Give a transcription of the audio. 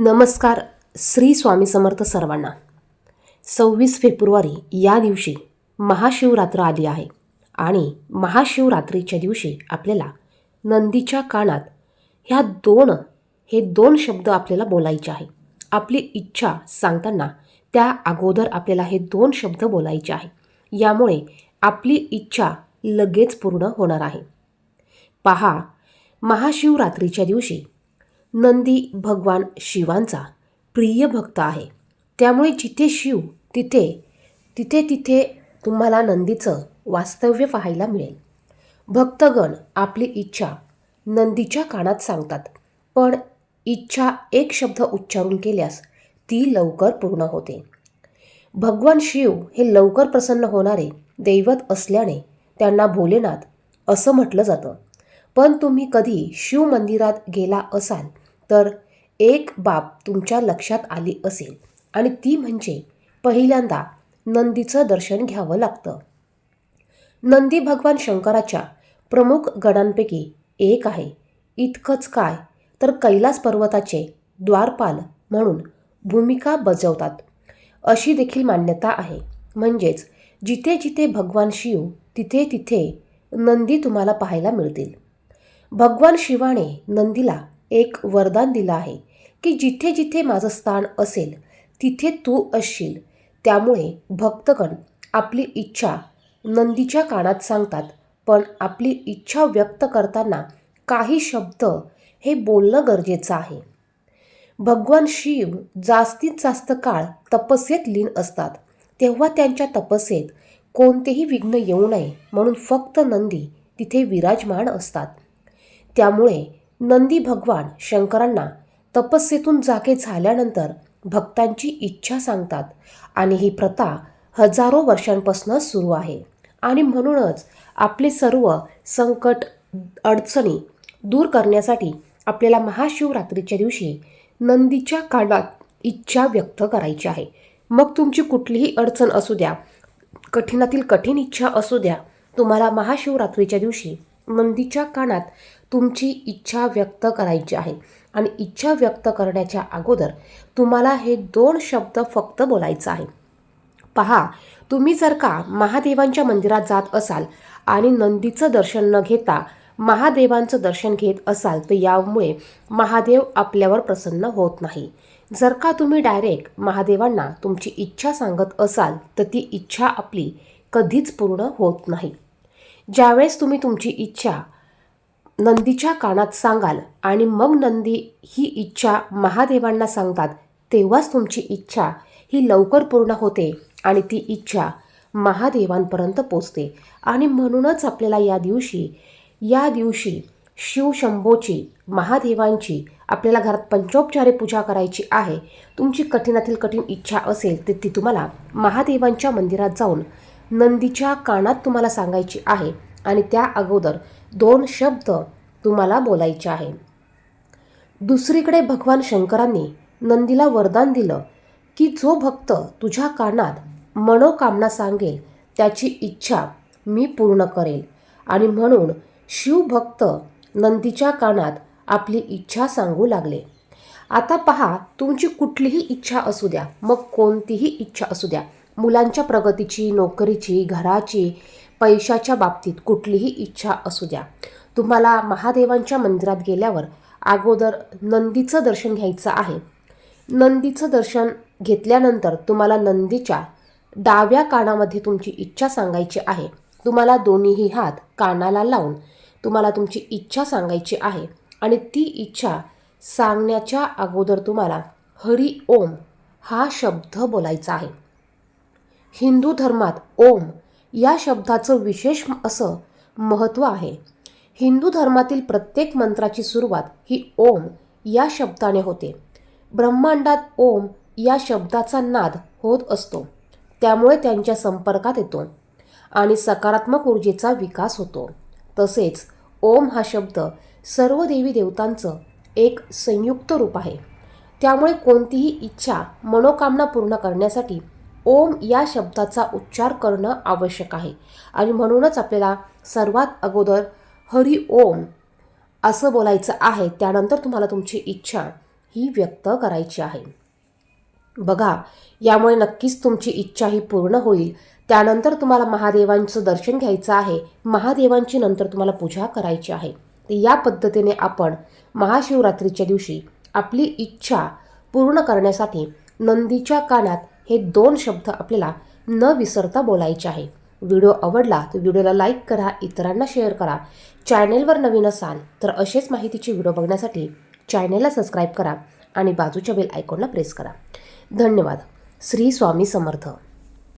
नमस्कार श्री स्वामी समर्थ सर्वांना. सव्वीस फेब्रुवारी या दिवशी महाशिवरात्र आली आहे आणि महाशिवरात्रीच्या दिवशी आपल्याला नंदीच्या कानात ह्या दोन हे दोन शब्द आपल्याला बोलायचे आहे. आपली इच्छा सांगताना त्या अगोदर आपल्याला हे दोन शब्द बोलायचे आहे. यामुळे आपली इच्छा लगेच पूर्ण होणार आहे. पहा महाशिवरात्रीच्या दिवशी नंदी भगवान शिवांचा प्रिय भक्त आहे. त्यामुळे जिथे शिव तिथे तिथे तिथे तुम्हाला नंदीचं वास्तव्य पाहायला मिळेल. भक्तगण आपली इच्छा नंदीच्या कानात सांगतात पण इच्छा एक शब्द उच्चारून केल्यास ती लवकर पूर्ण होते. भगवान शिव हे लवकर प्रसन्न होणारे दैवत असल्याने त्यांना भोलेनाथ असं म्हटलं जातं. पण तुम्ही कधी शिव मंदिरात गेला असाल तर एक बाब तुमच्या लक्षात आली असेल. आणि ती म्हणजे पहिल्यांदा नंदीचं दर्शन घ्यावं लागतं. नंदी भगवान शंकराच्या प्रमुख गणांपैकी एक आहे. इतकंच काय तर कैलास पर्वताचे द्वारपाल म्हणून भूमिका बजावतात. अशी देखील मान्यता आहे. म्हणजेच जिथे जिथे भगवान शिव तिथे तिथे नंदी तुम्हाला पाहायला मिळतील. भगवान शिवाने नंदीला एक वरदान दिलं आहे की जिथे जिथे माझं स्थान असेल तिथे तू असशील. त्यामुळे भक्तगण आपली इच्छा नंदीच्या कानात सांगतात पण आपली इच्छा व्यक्त करताना काही शब्द हे बोलणं गरजेचं आहे. भगवान शिव जास्तीत जास्त काळ तपस्येत लीन असतात. तेव्हा त्यांच्या तपस्येत कोणतेही विघ्न येऊ नये म्हणून फक्त नंदी तिथे विराजमान असतात. त्यामुळे नंदी भगवान शंकरांना तपस्येतून जागे झाल्यानंतर भक्तांची इच्छा सांगतात आणि ही प्रथा हजारो वर्षांपासून सुरू आहे. आणि म्हणूनच आपले सर्व संकट अडचणी दूर करण्यासाठी आपल्याला महाशिवरात्रीच्या दिवशी नंदीच्या कानात इच्छा व्यक्त करायची आहे. मग तुमची कुठलीही अडचण असू द्या कठीणातील कठीण इच्छा असू द्या तुम्हाला महाशिवरात्रीच्या दिवशी नंदीच्या कानात तुमची इच्छा व्यक्त करायची आहे. आणि इच्छा व्यक्त करण्याच्या अगोदर तुम्हाला हे दोन शब्द फक्त बोलायचं आहे. पहा तुम्ही जर का महादेवांच्या मंदिरात जात असाल आणि नंदीचं दर्शन न घेता महादेवांचं दर्शन घेत असाल तर यामुळे महादेव आपल्यावर प्रसन्न होत नाही. जर का तुम्ही डायरेक्ट महादेवांना तुमची इच्छा सांगत असाल तर ती इच्छा आपली कधीच पूर्ण होत नाही. ज्यावेळेस तुम्ही तुमची इच्छा नंदीच्या कानात सांगाल आणि मग नंदी ही इच्छा महादेवांना सांगतात. तेव्हाच तुमची इच्छा ही लवकर पूर्ण होते आणि ती इच्छा महादेवांपर्यंत पोचते. आणि म्हणूनच आपल्याला या दिवशी या दिवशी शिवशंभोची महादेवांची आपल्याला घरात पंचोपचारे पूजा करायची आहे. तुमची कठीणातील कठीण इच्छा असेल तर ती तुम्हाला महादेवांच्या मंदिरात जाऊन नंदीच्या कानात तुम्हाला सांगायची आहे. आणि त्या अगोदर दोन शब्द तुम्हाला बोलायचे आहे दुसरीकडे भगवान शंकरांनी नंदीला वरदान दिलं की जो भक्त तुझ्या कानात मनोकामना सांगेल त्याची इच्छा मी पूर्ण करेल. आणि म्हणून शिवभक्त नंदीच्या कानात आपली इच्छा सांगू लागले. आता पहा तुमची कुठलीही इच्छा असू द्या मग कोणतीही इच्छा असू द्या. मुलांच्या प्रगतीची नोकरीची घराची पैशाच्या बाबतीत कुठलीही इच्छा असू द्या. तुम्हाला महादेवांच्या मंदिरात गेल्यावर अगोदर नंदीचं दर्शन घ्यायचं आहे. नंदीचं दर्शन घेतल्यानंतर तुम्हाला नंदीच्या डाव्या कानामध्ये तुमची इच्छा सांगायची आहे. तुम्हाला दोन्हीही हात कानाला लावून तुम्हाला तुमची इच्छा सांगायची आहे. आणि ती इच्छा सांगण्याच्या अगोदर तुम्हाला हरी ओम हा शब्द बोलायचा आहे. हिंदू धर्मात ओम या शब्दाचं विशेष असं महत्त्व आहे. हिंदू धर्मातील प्रत्येक मंत्राची सुरुवात ही ओम या शब्दाने होते. ब्रह्मांडात ओम या शब्दाचा नाद होत असतो. त्यामुळे त्यांच्या संपर्कात येतो आणि सकारात्मक ऊर्जेचा विकास होतो. तसेच ओम हा शब्द सर्व देवी देवतांचं एक संयुक्त रूप आहे. त्यामुळे कोणतीही इच्छा मनोकामना पूर्ण करण्यासाठी ओम या शब्दाचा उच्चार करणं आवश्यक आहे. आणि म्हणूनच आपल्याला सर्वात अगोदर हरी ओम असं बोलायचं आहे त्यानंतर तुम्हाला तुमची इच्छा ही व्यक्त करायची आहे. बघा यामुळे नक्कीच तुमची इच्छा ही पूर्ण होईल. त्यानंतर तुम्हाला महादेवांचं दर्शन घ्यायचं आहे. महादेवांची नंतर तुम्हाला पूजा करायची आहे. तर या पद्धतीने आपण महाशिवरात्रीच्या दिवशी आपली इच्छा पूर्ण करण्यासाठी नंदीच्या कानात हे दोन शब्द आपल्याला न विसरता बोलायचे आहे. व्हिडिओ आवडला तर व्हिडिओला लाईक करा इतरांना शेअर करा. चॅनेलवर नवीन असाल तर असेच माहितीचे व्हिडिओ बघण्यासाठी चॅनेलला सबस्क्राईब करा आणि बाजूच्या बेल आयकॉनला प्रेस करा. धन्यवाद. श्री स्वामी समर्थ.